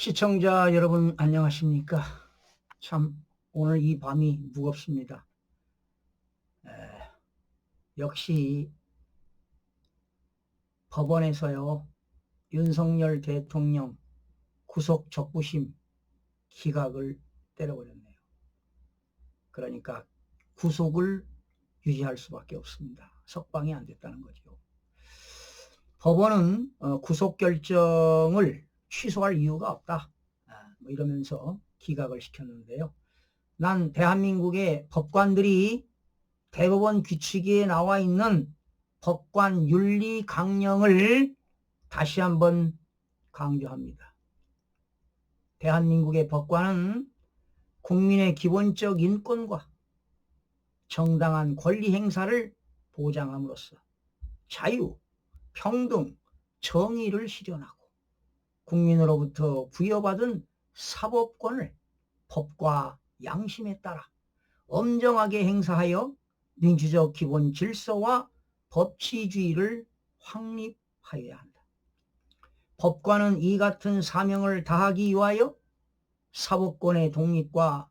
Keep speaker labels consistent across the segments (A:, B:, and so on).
A: 시청자 여러분 안녕하십니까? 참 오늘 이 밤이 무겁습니다. 에, 역시 법원에서요 윤석열 대통령 구속 적부심 기각을 때려버렸네요. 그러니까 구속을 유지할 수밖에 없습니다. 석방이 안 됐다는 거죠. 법원은 어, 구속 결정을 취소할 이유가 없다. 아, 뭐 이러면서 기각을 시켰는데요. 난 대한민국의 법관들이 대법원 규칙에 나와 있는 법관 윤리 강령을 다시 한번 강조합니다. 대한민국의 법관은 국민의 기본적 인권과 정당한 권리 행사를 보장함으로써 자유, 평등, 정의를 실현하고 국민으로부터 부여받은 사법권을 법과 양심에 따라 엄정하게 행사하여 민주적 기본 질서와 법치주의를 확립하여야 한다. 법관은 이 같은 사명을 다하기 위하여 사법권의 독립과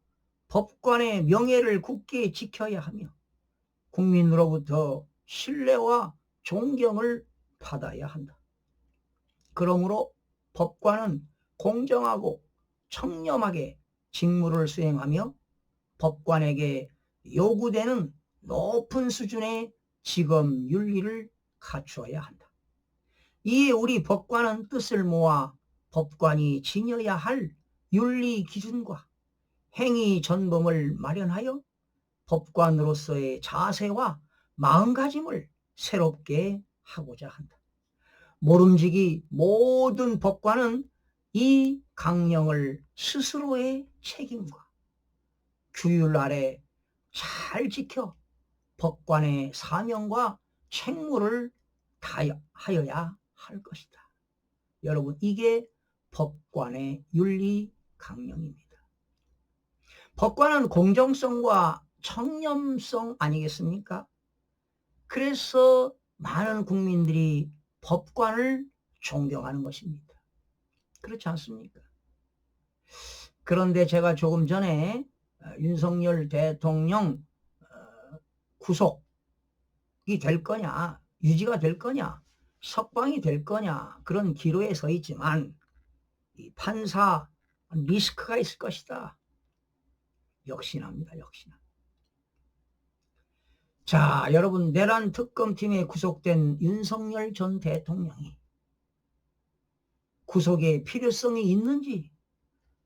A: 법관의 명예를 굳게 지켜야 하며 국민으로부터 신뢰와 존경을 받아야 한다. 그러므로 법관은 공정하고 청렴하게 직무를 수행하며 법관에게 요구되는 높은 수준의 직업 윤리를 갖추어야 한다. 이에 우리 법관은 뜻을 모아 법관이 지녀야 할 윤리 기준과 행위 전범을 마련하여 법관으로서의 자세와 마음가짐을 새롭게 하고자 한다. 모름지기 모든 법관은 이 강령을 스스로의 책임과 규율 아래 잘 지켜 법관의 사명과 책무를 다하여야 할 것이다. 여러분, 이게 법관의 윤리 강령입니다. 법관은 공정성과 청렴성 아니겠습니까? 그래서 많은 국민들이 법관을 존경하는 것입니다. 그렇지 않습니까? 그런데 제가 조금 전에 어, 윤석열 대통령 어, 구속이 될 거냐, 유지가 될 거냐, 석방이 될 거냐, 그런 기로에 서 있지만, 이 판사 리스크가 있을 것이다. 역시납니다, 역시나. 자, 여러분, 내란 특검팀에 구속된 윤석열 전 대통령이 구속의 필요성이 있는지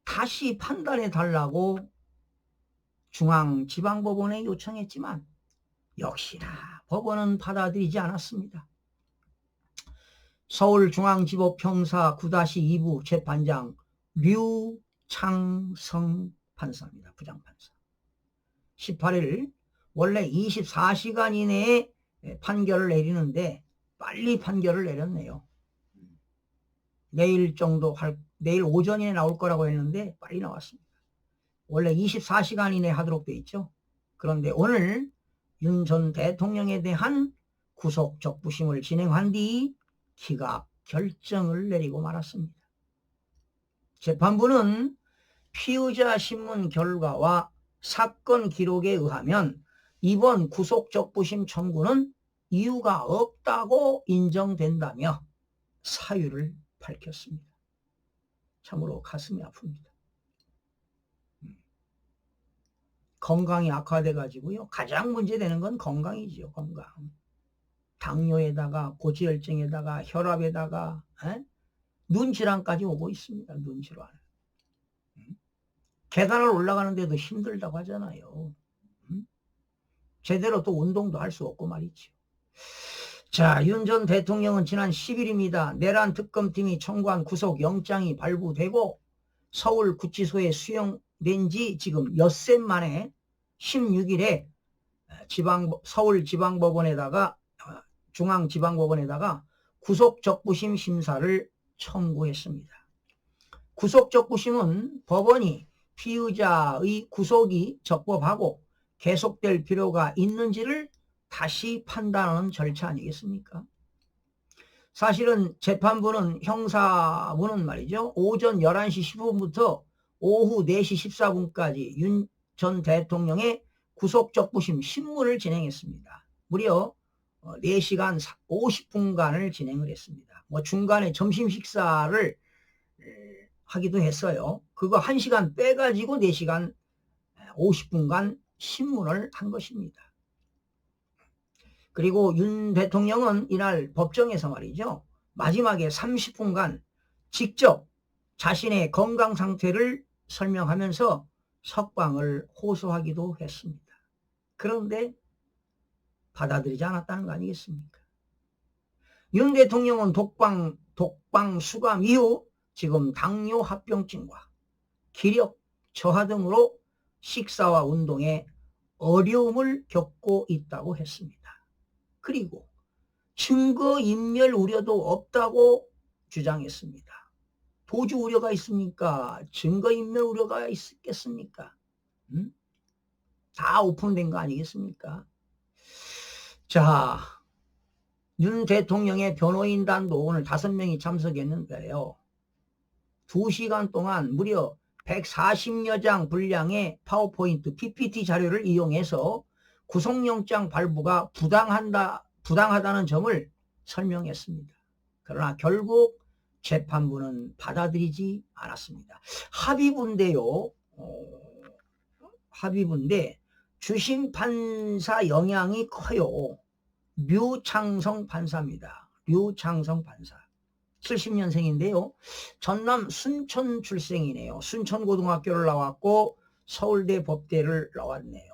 A: 다시 판단해 달라고 중앙지방법원에 요청했지만 역시나 법원은 받아들이지 않았습니다. 서울중앙지법 형사 9-2부 재판장 류창성 판사입니다. 부장판사. 18일 원래 24시간 이내에 판결을 내리는데 빨리 판결을 내렸네요. 내일 정도 할, 내일 오전에 나올 거라고 했는데 빨리 나왔습니다. 원래 24시간 이내 하도록 돼 있죠. 그런데 오늘 윤 전 대통령에 대한 구속 적부심을 진행한 뒤 기각 결정을 내리고 말았습니다. 재판부는 피의자 신문 결과와 사건 기록에 의하면 이번 구속적부심 청구는 이유가 없다고 인정된다며 사유를 밝혔습니다. 참으로 가슴이 아픕니다. 음. 건강이 악화돼 가지고요. 가장 문제되는 건 건강이지요. 건강. 당뇨에다가 고지혈증에다가 혈압에다가 에? 눈 질환까지 오고 있습니다. 눈 질환. 음. 계단을 올라가는데도 힘들다고 하잖아요. 제대로 또 운동도 할 수 없고 말이죠. 자, 윤 전 대통령은 지난 10일입니다. 내란 특검팀이 청구한 구속 영장이 발부되고 서울 구치소에 수용된 지 지금 엿새 만에 16일에 지방 서울 지방법원에다가 중앙 지방법원에다가 구속 적부심 심사를 청구했습니다. 구속 적부심은 법원이 피의자의 구속이 적법하고 계속될 필요가 있는지를 다시 판단하는 절차 아니겠습니까? 사실은 재판부는 형사부는 말이죠. 오전 11시 15분부터 오후 4시 14분까지 윤 전 대통령의 구속적부심 신문을 진행했습니다. 무려 4시간 50분간을 진행을 했습니다. 뭐 중간에 점심 식사를 하기도 했어요. 그거 1시간 빼가지고 4시간 50분간 신문을 한 것입니다. 그리고 윤 대통령은 이날 법정에서 말이죠. 마지막에 30분간 직접 자신의 건강 상태를 설명하면서 석방을 호소하기도 했습니다. 그런데 받아들이지 않았다는 거 아니겠습니까? 윤 대통령은 독방, 독방 수감 이후 지금 당뇨 합병증과 기력 저하 등으로 식사와 운동에 어려움을 겪고 있다고 했습니다. 그리고 증거인멸 우려도 없다고 주장했습니다. 도주 우려가 있습니까? 증거인멸 우려가 있겠습니까? 음? 다 오픈된 거 아니겠습니까? 자, 윤 대통령의 변호인단도 오늘 다섯 명이 참석했는데요. 두 시간 동안 무려 140여 장 분량의 파워포인트 PPT 자료를 이용해서 구속영장 발부가 부당한다, 부당하다는 점을 설명했습니다. 그러나 결국 재판부는 받아들이지 않았습니다. 합의부인데요. 어, 합의부인데 주심 판사 영향이 커요. 류창성 판사입니다. 류창성 판사. 70년생인데요. 전남 순천 출생이네요. 순천고등학교를 나왔고 서울대 법대를 나왔네요.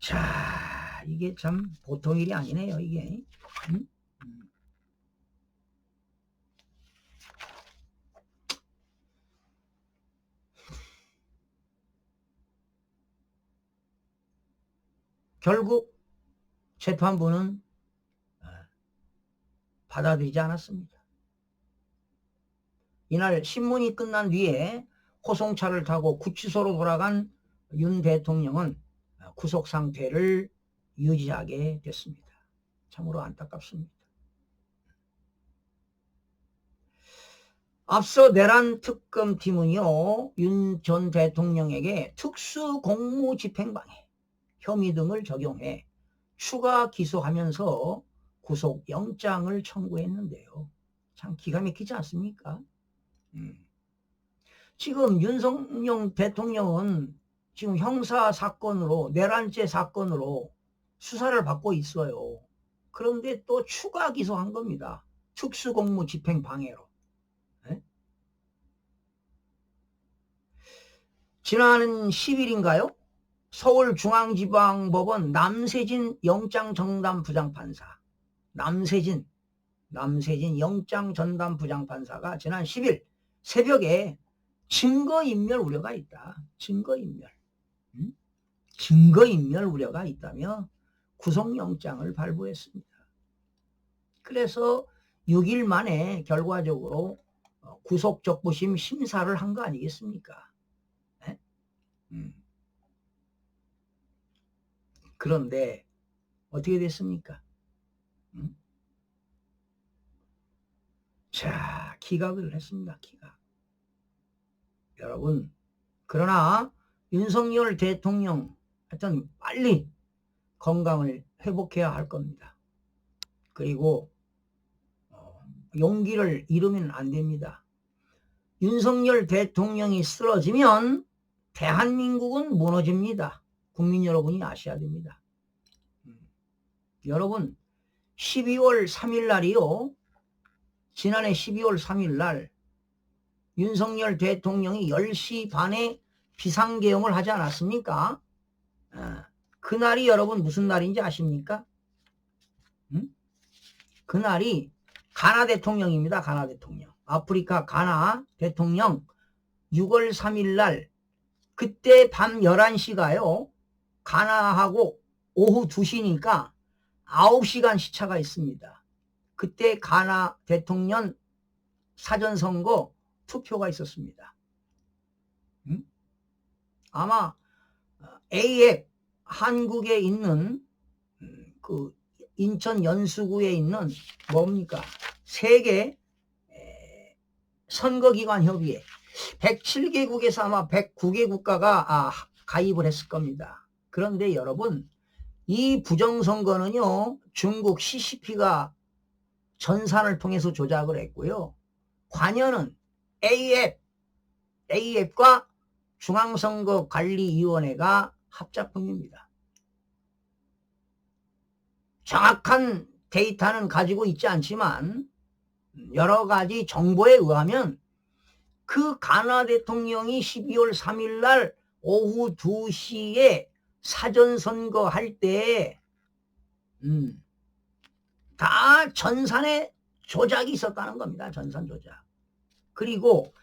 A: 자, 이게 참 보통 일이 아니네요, 이게. 음? 결국 재판부는 아, 받아들이지 않았습니다. 이날 신문이 끝난 뒤에 호송차를 타고 구치소로 돌아간 윤 대통령은 구속 상태를 유지하게 됐습니다. 참으로 안타깝습니다. 앞서 내란 특검팀은요, 윤 전 대통령에게 특수 공무 집행방해, 혐의 등을 적용해 추가 기소하면서 구속 영장을 청구했는데요. 참 기가 막히지 않습니까? 음. 지금 윤석열 대통령은 지금 형사 사건으로 내란죄 사건으로 수사를 받고 있어요. 그런데 또 추가 기소한 겁니다. 특수공무 집행 방해로. 네? 지난 10일인가요? 서울중앙지방법원 남세진 영장전담 부장판사 남세진 남세진 영장전담 부장판사가 지난 10일 새벽에 증거인멸 우려가 있다. 증거인멸. 음? 증거인멸 우려가 있다며 구속영장을 발부했습니다. 그래서 6일 만에 결과적으로 어, 구속적부심 심사를 한 거 아니겠습니까? 네? 음. 그런데 어떻게 됐습니까? 음? 자, 기각을 했습니다. 기각. 여러분, 그러나 윤석열 대통령 하여튼 빨리 건강을 회복해야 할 겁니다. 그리고 어, 용기를 잃으면 안 됩니다. 윤석열 대통령이 쓰러지면 대한민국은 무너집니다. 국민 여러분이 아셔야 됩니다. 음. 여러분 12월 3일 날이요. 지난해 12월 3일 날 윤석열 대통령이 10시 반에 비상계엄을 하지 않았습니까? 아, 그날이 여러분 무슨 날인지 아십니까? 음? 그날이 가나 대통령입니다. 가나 대통령. 아프리카 가나 대통령 6월 3일 날 그때 밤 11시가요. 가나하고 오후 2시니까 9시간 시차가 있습니다. 그때 가나 대통령 사전선거 투표가 있었습니다. 아마 AF 한국에 있는 음, 그 인천 연수구에 있는 뭡니까 세계 에, 선거기관 협의회 107개국에서 아마 109개 국가가 아, 가입을 했을 겁니다. 그런데 여러분 이 부정선거는요 중국 CCP가 전산을 통해서 조작을 했고요. 관여는 AF, AF과 중앙선거관리위원회가 합작품입니다. 정확한 데이터는 가지고 있지 않지만 여러 가지 정보에 의하면 그 가나 대통령이 12월 3일 날 오후 2시에 사전선거 할 때, 음, 다 전산에 조작이 있었다는 겁니다. 전산 조작. 그리고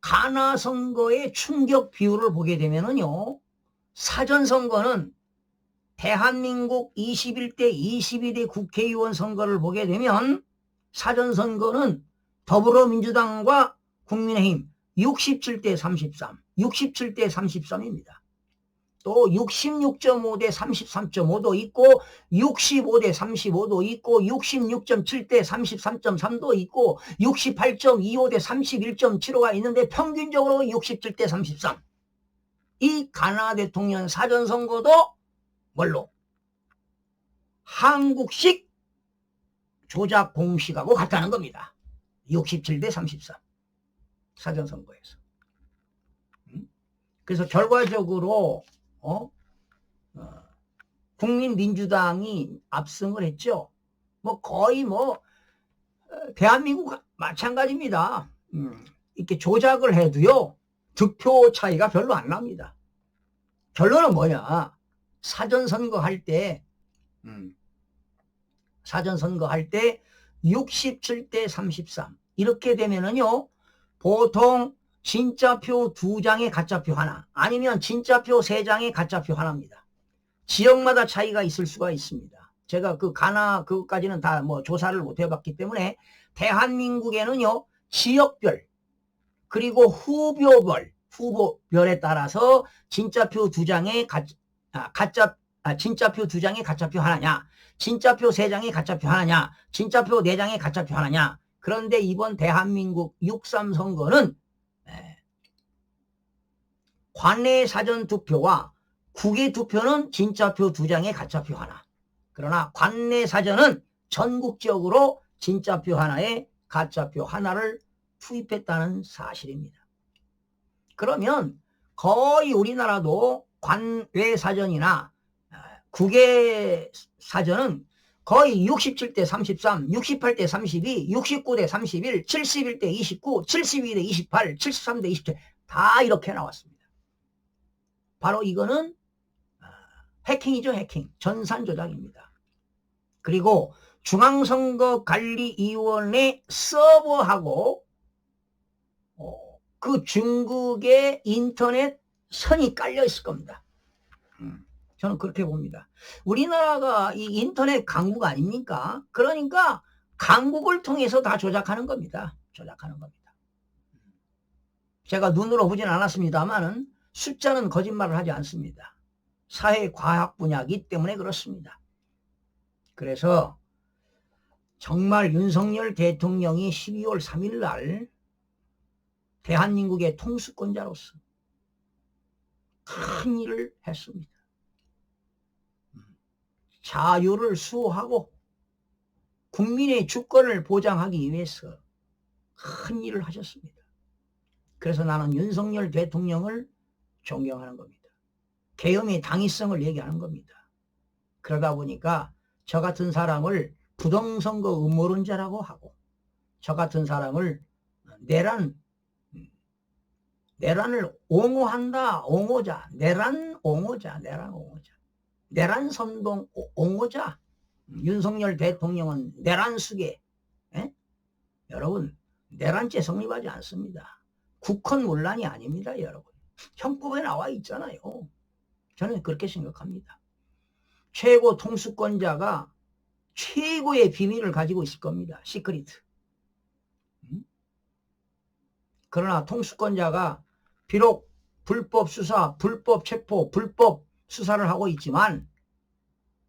A: 가나 선거의 충격 비율을 보게 되면은요, 사전 선거는 대한민국 21대 22대 국회의원 선거를 보게 되면 사전 선거는 더불어민주당과 국민의힘 67대 33, 67대 33입니다. 또 66.5 대 33.5도 있고 65 대 35도 있고 66.7 대 33.3도 있고 68.25 대 31.75가 있는데 평균적으로 67 대 33. 이 가나 대통령 사전선거도 뭘로? 한국식 조작 공식하고 같다는 겁니다. 67 대 33. 사전선거에서. 그래서 결과적으로 어? 어, 국민민주당이 압승을 했죠. 뭐 거의 뭐 어, 대한민국 마찬가지입니다. 음, 이렇게 조작을 해도요 득표 차이가 별로 안 납니다. 결론은 뭐냐? 사전 선거 할 때, 음, 사전 선거 할때 67대 33 이렇게 되면은요 보통 진짜표 두 장에 가짜표 하나 아니면 진짜표 세 장에 가짜표 하나입니다. 지역마다 차이가 있을 수가 있습니다. 제가 그 가나 그것까지는 다 뭐 조사를 못 해봤기 때문에 대한민국에는요 지역별 그리고 후보별 후보별에 따라서 진짜표 두 장에 가, 아, 가짜 아, 진짜표 두 장에 가짜표 하나냐 진짜표 세 장에 가짜표 하나냐 진짜표 네 장에 가짜표 하나냐 그런데 이번 대한민국 6.3 선거는 관내 사전 투표와 국외 투표는 진짜표 두 장에 가짜표 하나. 그러나 관내 사전은 전국적으로 진짜표 하나에 가짜표 하나를 투입했다는 사실입니다. 그러면 거의 우리나라도 관외 사전이나 아, 국외 사전은 거의 67대 33, 68대 32, 69대 31, 71대 29, 72대 28, 73대 27, 다 이렇게 나왔습니다. 바로 이거는 아, 해킹이죠, 해킹. 전산 조작입니다. 그리고 중앙선거관리위원회 서버하고 어, 그 중국의 인터넷 선이 깔려 있을 겁니다. 음, 저는 그렇게 봅니다. 우리나라가 이 인터넷 강국 아닙니까? 그러니까 강국을 통해서 다 조작하는 겁니다. 조작하는 겁니다. 제가 눈으로 보진 않았습니다만은 숫자는 거짓말을 하지 않습니다. 사회과학 분야이기 때문에 그렇습니다. 그래서 정말 윤석열 대통령이 12월 3일 날 대한민국의 통수권자로서 큰 일을 했습니다. 자유를 수호하고 국민의 주권을 보장하기 위해서 큰 일을 하셨습니다. 그래서 나는 윤석열 대통령을 존경하는 겁니다. 계엄의 당위성을 얘기하는 겁니다. 그러다 보니까 저 같은 사람을 부동선거 음모론자라고 하고 저 같은 사람을 내란 내란을 옹호한다 옹호자 내란 옹호자 내란 옹호자 내란 선동 옹호자 윤석열 대통령은 내란 수계 여러분 내란죄 성립하지 않습니다. 국헌 논란이 아닙니다 여러분. 형법에 나와 있잖아요. 저는 그렇게 생각합니다. 최고 통수권자가 최고의 비밀을 가지고 있을 겁니다. 시크리트. 음? 그러나 통수권자가 비록 불법 수사, 불법 체포, 불법 수사를 하고 있지만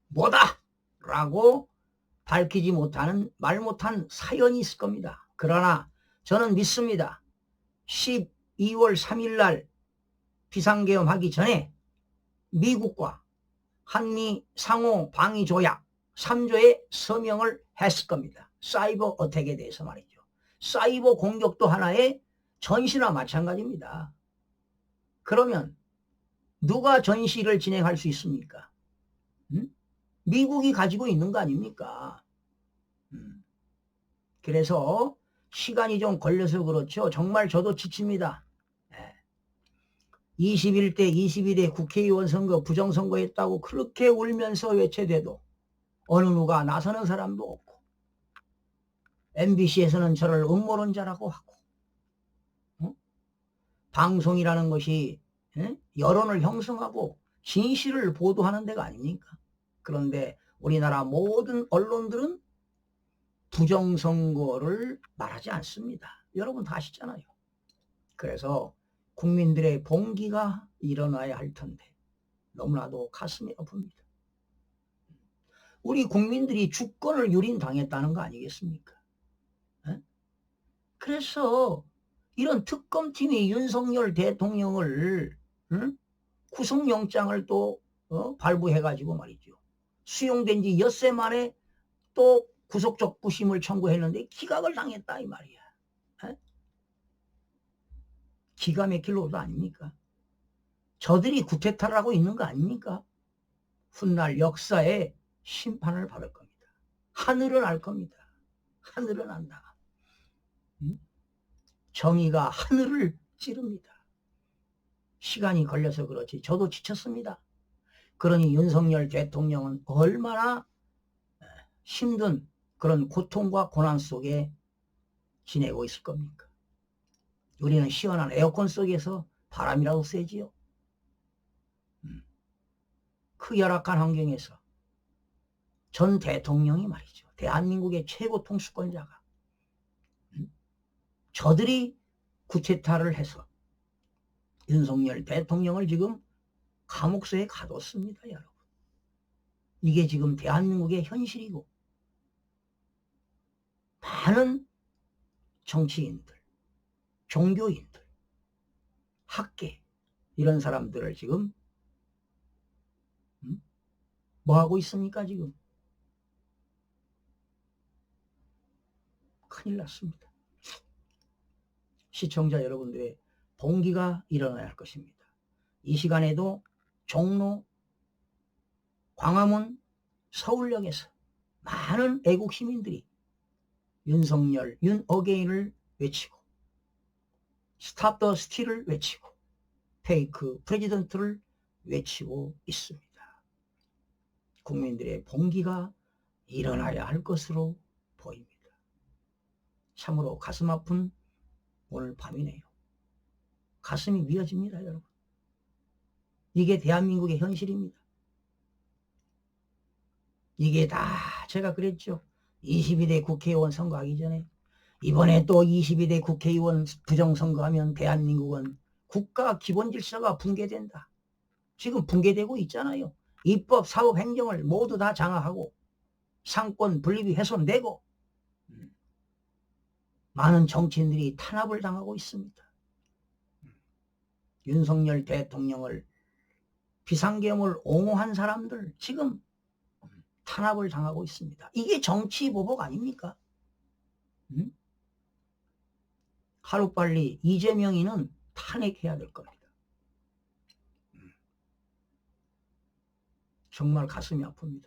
A: 뭐다! 라고 밝히지 못하는 말 못한 사연이 있을 겁니다. 그러나 저는 믿습니다. 12월 3일 날 비상계엄 하기 전에 미국과 한미 상호 방위 조약 3조에 서명을 했을 겁니다. 사이버 어택에 대해서 말이죠. 사이버 공격도 하나의 전시나 마찬가지입니다. 그러면 누가 전시를 진행할 수 있습니까? 음? 미국이 가지고 있는 거 아닙니까? 음. 그래서 시간이 좀 걸려서 그렇죠. 정말 저도 지칩니다. 21대, 22대 국회의원 선거 부정선거 했다고 그렇게 울면서 외쳐대도 어느 누가 나서는 사람도 없고 MBC에서는 저를 음모론자라고 하고 어? 방송이라는 것이 에? 여론을 형성하고 진실을 보도하는 데가 아닙니까? 그런데 우리나라 모든 언론들은 부정선거를 말하지 않습니다. 여러분 다 아시잖아요. 그래서 국민들의 봉기가 일어나야 할 텐데 너무나도 가슴이 아픕니다. 우리 국민들이 주권을 유린당했다는 거 아니겠습니까? 에? 그래서 이런 특검팀이 윤석열 대통령을 응? 구속영장을 또 어? 발부해가지고 말이죠. 수용된 지 엿새 만에 또 구속적 부심을 청구했는데 기각을 당했다 이 말이야. 에? 기가 막힐 노도 아닙니까? 저들이 구태타를 하고 있는 거 아닙니까? 훗날 역사에 심판을 받을 겁니다. 하늘은 알 겁니다. 하늘은 안다. 음? 정의가 하늘을 찌릅니다. 시간이 걸려서 그렇지 저도 지쳤습니다. 그러니 윤석열 대통령은 얼마나 힘든 그런 고통과 고난 속에 지내고 있을 겁니까? 우리는 시원한 에어컨 속에서 바람이라도 쐬지요. 음. 그 열악한 환경에서 전 대통령이 말이죠. 대한민국의 최고 통수권자가 음. 저들이 구체타를 해서 윤석열 대통령을 지금 감옥소에 가뒀습니다, 여러분. 이게 지금 대한민국의 현실이고 많은 정치인들, 종교인들, 학계 이런 사람들을 지금 음? 뭐 하고 있습니까 지금? 큰일 났습니다. 시청자 여러분들의 봉기가 일어나야 할 것입니다. 이 시간에도 종로, 광화문, 서울역에서 많은 애국 시민들이 윤석열, 윤어게인을 외치고 스탑 더 스틸을 외치고 페이크 프레지던트를 외치고 있습니다. 국민들의 봉기가 일어나야 할 것으로 보입니다. 참으로 가슴 아픈 오늘 밤이네요. 가슴이 미어집니다, 여러분. 이게 대한민국의 현실입니다. 이게 다 제가 그랬죠. 22대 국회의원 선거하기 전에 이번에 또 22대 국회의원 부정선거하면 대한민국은 국가 기본 질서가 붕괴된다. 지금 붕괴되고 있잖아요. 입법, 사법, 행정을 모두 다 장악하고 상권 분립이 훼손되고 음. 많은 정치인들이 탄압을 당하고 있습니다. 윤석열 대통령을 비상계엄을 옹호한 사람들 지금 탄압을 당하고 있습니다. 이게 정치 보복 아닙니까? 음? 하루빨리 이재명이는 탄핵해야 될 겁니다. 음. 정말 가슴이 아픕니다.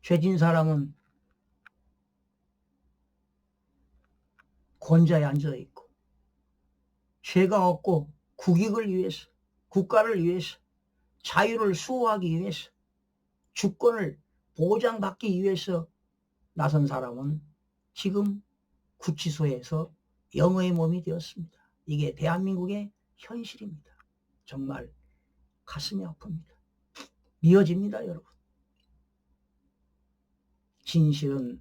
A: 죄진 사람은 권자에 앉아 있고 죄가 없고 국익을 위해서 국가를 위해서 자유를 수호하기 위해서 주권을 보장받기 위해서 나선 사람은 지금 구치소에서 영어의 몸이 되었습니다. 이게 대한민국의 현실입니다. 정말 가슴이 아픕니다. 미어집니다, 여러분. 진실은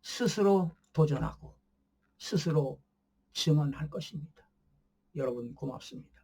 A: 스스로 도전하고 스스로 증언할 것입니다. 여러분 고맙습니다.